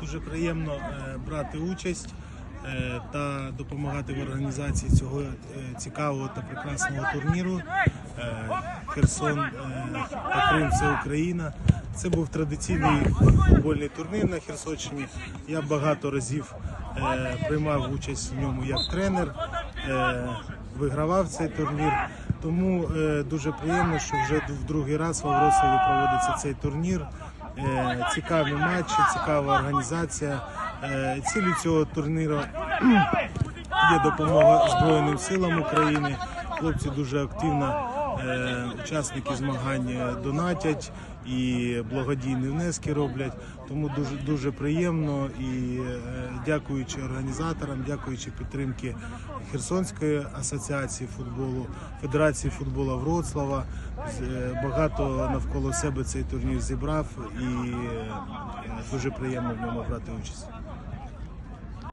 дуже приємно е, брати участь е, та допомагати в організації цього е, цікавого та прекрасного турніру. Херсон та Крим це Україна. Це був традиційний футбольний турнір на Херсонщині. Я багато разів приймав участь в ньому як тренер, вигравав цей турнір. Тому дуже приємно, що вже в другий раз в Авросові проводиться цей турнір. Е, цікаві матчі, цікава організація. Цілю цілі цього турніру є допомога Збройним силам України. Хлопці дуже активно, е, учасники змагань е, донатять і благодійні внески роблять. Тому дуже дуже приємно і е, дякуючи організаторам, дякуючи підтримки Херсонської асоціації футболу, Федерації футболу Вроцлава. е, Багато навколо себе цей турнір зібрав і е, дуже приємно в ньому брати участь.